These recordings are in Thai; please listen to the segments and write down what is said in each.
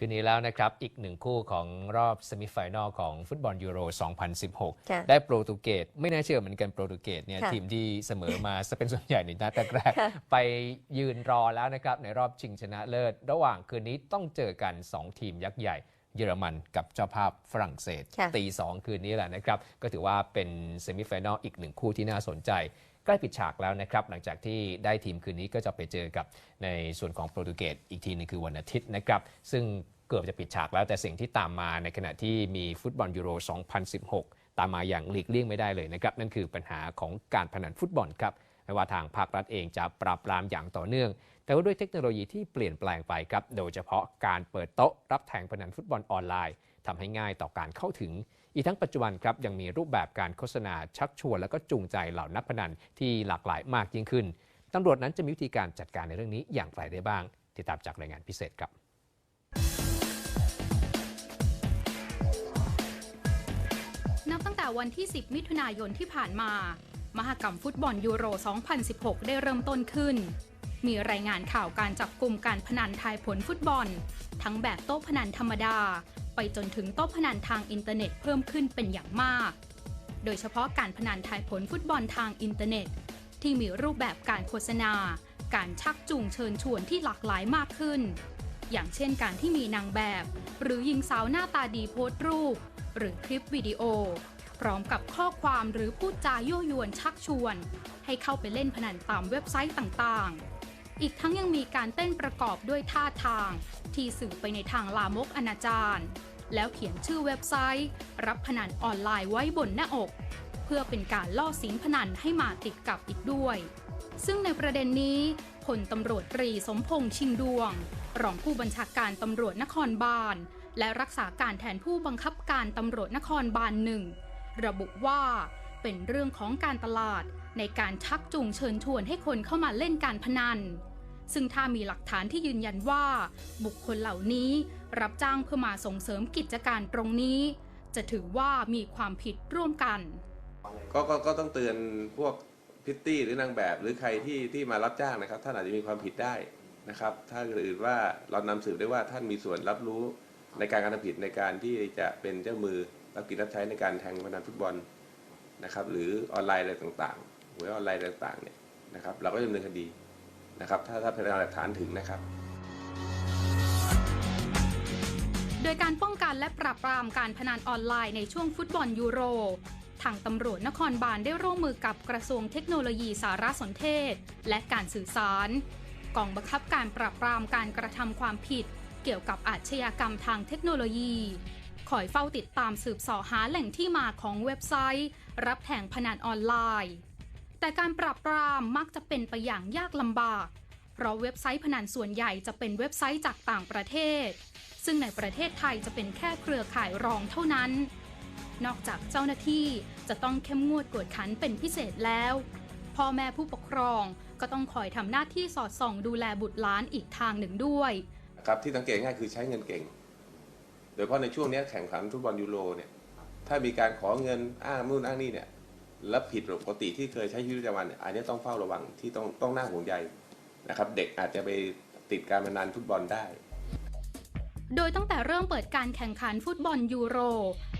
คืนนี้แล้วนะครับ อีกหนึ่งคู่ของรอบเซมิไฟแนลของฟุตบอลยูโร 2016ค่ะได้โปรตุเกสไม่น่าเชื่อเหมือนกันโปรตุเกสเนี่ยค่ะทีมที่เสมอมาจะเป็นส่วนใหญ่ในนัดแรกค่ะๆไปยืนรอแล้วนะครับ ในรอบชิงชนะเลิศ ระหว่างคืนนี้ต้องเจอกัน 2 ทีมยักษ์ใหญ่เยอรมันกับเจ้าภาพฝรั่งเศสค่ะตีสองคืนนี้แหละนะครับ ก็ถือว่าเป็นเซมิไฟแนลอีกหนึ่งคู่ที่น่าสนใจ ใกล้ปิดฉากแล้วนะครับ หลังจากที่ได้ทีมคืนนี้ก็จะไปเจอกับในส่วนของโปรตุเกสอีกทีนึงคือวันอาทิตย์นะครับ ซึ่งเกือบจะปิดฉากแล้วแต่สิ่งที่ตามมาในขณะที่มีฟุตบอลยูโร 2016 ตามมาอย่างหลีกเลี่ยงไม่ได้เลยนะครับ นั่นคือปัญหาของการพนันฟุตบอลครับไม่ว่าทางภาครัฐเองจะปราบปรามอย่างต่อเนื่อง แต่ว่าด้วยเทคโนโลยีที่เปลี่ยนแปลงไปครับ โดยเฉพาะการเปิดโต๊ะรับแทงพนันฟุตบอลออนไลน์ ทำให้ง่ายต่อการเข้าถึง อีกทั้งปัจจุบันครับยังมีรูปแบบการโฆษณาชักชวน และก็จูงใจเหล่านักพนันที่หลากหลายมากยิ่งขึ้นตำรวจนั้นจะมีวิธีการจัดการในเรื่องนี้อย่างไรได้บ้าง ติดตามจากรายงานพิเศษครับนับตั้งแต่วันที่ 10 มิถุนายนที่ผ่านมา มหกรรมฟุตบอลยูโร 2016 ได้เริ่มต้นขึ้น มีรายงานข่าวการจับกลุ่มการพนันทายผลฟุตบอล ทั้งแบบโต๊ะพนันธรรมดา ไปจนถึงโต๊ะพนันทางอินเทอร์เน็ตเพิ่มขึ้นเป็นอย่างมาก โดยเฉพาะการพนันทายผลฟุตบอลทางอินเทอร์เน็ต ที่มีรูปแบบการโฆษณา การชักจูงเชิญชวนที่หลากหลายมากขึ้น อย่างเช่นการที่มีนางแบบ หรือหญิงสาวหน้าตาดีโพสต์รูป หรือคลิปวิดีโอ พร้อมกับข้อความหรือพูดจายั่วยวนชักชวน ให้เข้าไปเล่นพนันตามเว็บไซต์ต่างๆ อีกทั้งยังมีการเต้นประกอบด้วยท่าทาง ที่สื่อไปในทางลามกอนาจารแล้วเขียนชื่อเว็บไซต์ รับพนันออนไลน์ไว้บนหน้าอก เพื่อเป็นการล่อสิงพนันให้มาติดกับอีกด้วย ซึ่งในประเด็นนี้พลตำรวจตรีสมพงษ์ชิงดวง รองผู้บัญชาการตำรวจนครบาล และรักษาการแทนผู้บังคับการตำรวจนครบาลหนึ่งระบุว่า เป็นเรื่องของการตลาดในการชักจูงเชิญชวนให้คนเข้ามาเล่นการพนัน ซึ่งถ้ามีหลักฐานที่ยืนยันว่า บุคคลเหล่านี้รับจ้างเพื่อมาส่งเสริมกิจการตรงนี้ จะถือว่ามีความผิดร่วมกัน ก็ก็ก็ต้องเตือนพวกพิตตี้หรือนางแบบหรือใครที่ที่มารับจ้างนะครับ ท่านอาจจะมีความผิดได้นะครับ ถ้าอื่นว่าเรานำสืบได้ว่าท่านมีส่วนรับรู้ในการกระทำผิดในการที่จะเป็นเจ้ามือรับกิจรับใช้ในการแทงพนันฟุตบอล นะครับหรือออนไลน์อะไรต่างๆหวยออนไลน์ต่างๆเนี่ยนะครับเราก็ดำเนินคดีนะครับถ้าถ้าพยานหลักฐานถึงนะครับ โดยการป้องกันและปราบปรามการพนันออนไลน์ในช่วงฟุตบอลยูโรทางตำรวจนครบาลได้ร่วมมือกับกระทรวงเทคโนโลยีสารสนเทศ และการสื่อสาร กองบังคับการปราบปรามการกระทำความผิด เกี่ยวกับอาชญากรรมทางเทคโนโลยี คอยเฝ้าติดตามสืบสอหาแหล่งที่มาของเว็บไซต์ รับแทงพนันออนไลน์ แต่การปราบปรามมักจะเป็นไปอย่างยากลำบาก เพราะเว็บไซต์พนันส่วนใหญ่จะเป็นเว็บไซต์จากต่างประเทศ ซึ่งในประเทศไทยจะเป็นแค่เครือข่ายรองเท่านั้น นอกจากเจ้าหน้าที่จะต้องเข้มงวดกวดขันเป็นพิเศษแล้วพ่อแม่ผู้ปกครองก็ต้องคอยทำหน้าที่สอดส่องดูแลบุตรหลานอีกทางหนึ่งด้วยครับที่สังเกตง่ายคือใช้เงินเก่ง ดยเฉพาะในช่วงนี้แข่งขันฟุตบอลยูโรเนี่ยถ้ามีการขอเงินอ้างนู่นอ้างนี่เนี่ยแล้วผิดปกติที่เคยใช้ชีวิตประจำวันเนี่ยอันนี้ต้องเฝ้าระวังที่ต้องต้องน่าห่วงใยนะครับ เด็กอาจจะไปติดการพนันฟุตบอลได้ โดยตั้งแต่เริ่มเปิดการแข่งขันฟุตบอลยูโร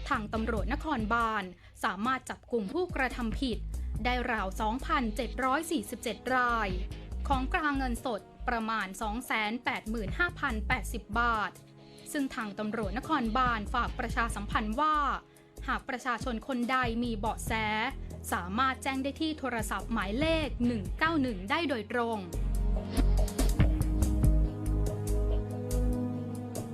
ทางตำรวจนครบาล สามารถจับกลุ่มผู้กระทำผิด ได้ราว 2,747 ราย ของกลางเงินสดประมาณ 285,080 บาท ซึ่งทางตำรวจนครบาลฝากประชาสัมพันธ์ว่า หากประชาชนคนใดมีเบาะแส สามารถแจ้งได้ที่โทรศัพท์หมายเลข 191 ได้โดยตรง